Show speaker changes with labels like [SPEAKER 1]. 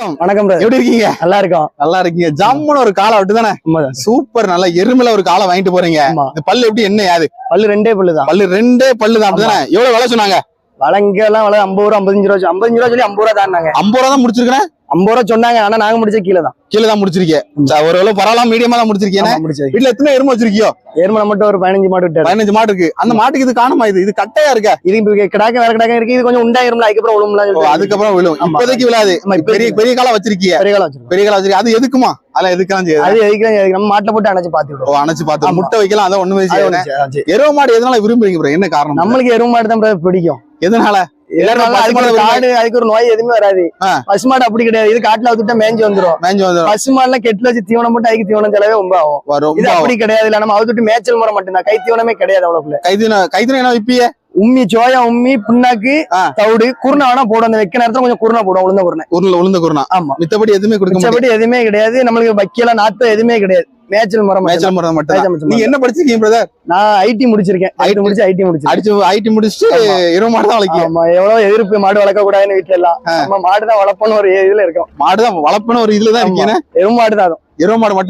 [SPEAKER 1] வணக்கம்.
[SPEAKER 2] எப்படி இருக்கீங்க?
[SPEAKER 1] நல்லா இருக்கோம்
[SPEAKER 2] நல்லா இருக்கீங்க. ஜம்முன்னு ஒரு காலை விட்டு தானே. சூப்பர். நல்ல எருமையில ஒரு காலை வாங்கிட்டு போறீங்க. இந்த பல்லு எப்படி என்ன யாது?
[SPEAKER 1] பல்லு ரெண்டே பல்லு தான்.
[SPEAKER 2] பல்லு ரெண்டே பல்லு தான் அப்படிதானே எவ்வளவு விலை சொன்னாங்க?
[SPEAKER 1] வளங்க எல்லாம் வள ஐம்பது ரூபா ஐம்பத்தஞ்சு ரூபா ஐம்பத்தஞ்சு ரூபா சொல்லி ஐம்பது ரூபா தான்னாங்க.
[SPEAKER 2] ஐம்பது ரூபா தான் முடிச்சிருக்கேன்
[SPEAKER 1] ஐம்பது ரூபா சொன்னாங்க ஆனா நாங்க முடிச்ச கீழே தான்.
[SPEAKER 2] கீழே தான் முடிச்சிருக்கேன் சரி, ஒரு பரவாயில்ல மீடியமா தான் முடிச்சிருக்கேன்.
[SPEAKER 1] முடிச்சது
[SPEAKER 2] வீட்டுல எத்தனை எருமை வச்சிருக்கியோ?
[SPEAKER 1] ஏர்மலை மட்டும் ஒரு பதினஞ்சு மாடு விட்டாரு.
[SPEAKER 2] பதினஞ்சு மாடு இருக்கு. அந்த மாட்டுக்கு இது காணுமா இது? இது கட்டையா இருக்க?
[SPEAKER 1] இது கிடாக்க வேற கிடாக்க இருக்கு. இது கொஞ்சம் உண்டாயிரும்ல அதுக்கப்புறம் விழும்ல
[SPEAKER 2] ஓ, அதுக்கப்புறம் விழும். இப்போதைக்கு விழாது. பெரிய பெரிய காலம் வச்சிருக்கீங்க
[SPEAKER 1] பெரிய காலம் வச்சிருக்கோம்.
[SPEAKER 2] பெரிய காலம் வச்சிருக்கீங்க அது எதுக்குமா? அதெல்லாம் எதுக்கெல்லாம் செய்யுது
[SPEAKER 1] அது எதுக்கு எதுக்கு நம்ம மாட்டுல போட்டு அணைச்சு பாத்து விடுவோம்.
[SPEAKER 2] ஓ அணைச்சு பார்த்து. முட்டை வைக்கலாம் அதான் ஒண்ணுமே
[SPEAKER 1] சரி.
[SPEAKER 2] எருவ மாடு எதனால விரும்புறீங்க? என்ன காரணம்?
[SPEAKER 1] நம்மளுக்கு எருவு மாடு தான் பிடிக்கும்.
[SPEAKER 2] எதனால?
[SPEAKER 1] அதுக்கு ஒரு
[SPEAKER 2] பசு மாடு
[SPEAKER 1] காடு அதுக்கு ஒரு நோய் எதுவுமே வராது.
[SPEAKER 2] ஆ.
[SPEAKER 1] பசு மாடு அப்படி கிடையாது. இது காட்டுல விட்டுட்டா மேய்ஞ்சு வந்துரும்.
[SPEAKER 2] மேஞ்சு வந்துடும்
[SPEAKER 1] பசு மாடுலாம் கெட்டுல வச்சு தீவனம் போட்டு அதுக்கு தீவனம் செலவே ரொம்ப ஆகும்.
[SPEAKER 2] வரும்.
[SPEAKER 1] இது அப்படி கிடையாது. இல்ல நம்ம அவுத்துட்டு மேய்ச்சல் முறை மட்டும்தான். கை தீவனமே கிடையாது அவ்வளவுக்குள்ள.
[SPEAKER 2] கைதின கைதின என்ன விப்பிய?
[SPEAKER 1] உம்மி சோயா உம்மி புண்ணாக்கு. தவிடு குருணை வேணா போடும். அந்த வைக்க நேரத்துல கொஞ்சம் குருணை போடும் உளுந்த குருணை.
[SPEAKER 2] உருள உளுந்த குருணா.
[SPEAKER 1] ஆமா.
[SPEAKER 2] மித்தபடி எதுவுமே
[SPEAKER 1] மிச்சபடி எதுவுமே கிடையாது. நம்மளுக்கு வைக்கல நாத்து எதுவுமே கிடையாது. மேய்ச்சல் முறை மட்டும்
[SPEAKER 2] மேய்ச்சல் முறை மட்டும் நீங்க என்ன படிச்சிருக்கீங்க பிரதர்
[SPEAKER 1] நான் ஐடி முடிச்சிருக்கேன். ஐடி முடிச்சு ஐடி முடிச்சிருக்கேன்.
[SPEAKER 2] அடிச்சு ஐடி முடிச்சுட்டு. இருபது மாடு தான் வளர்க்கீங்க
[SPEAKER 1] ஆமா எவ்வளவு எதிர்ப்பு மாடு வளர்க்க கூடாதுன்னு வீட்டுல எல்லாம் நம்ம மாடு தான் வளர்ப்போம்னு ஒரு இதுல இருக்கோம்.
[SPEAKER 2] மாடு தான் வளர்ப்புன்னு ஒரு இதுல தான். இருக்கீங்க.
[SPEAKER 1] எருவு மாடு தான்
[SPEAKER 2] மாடு மட்டும்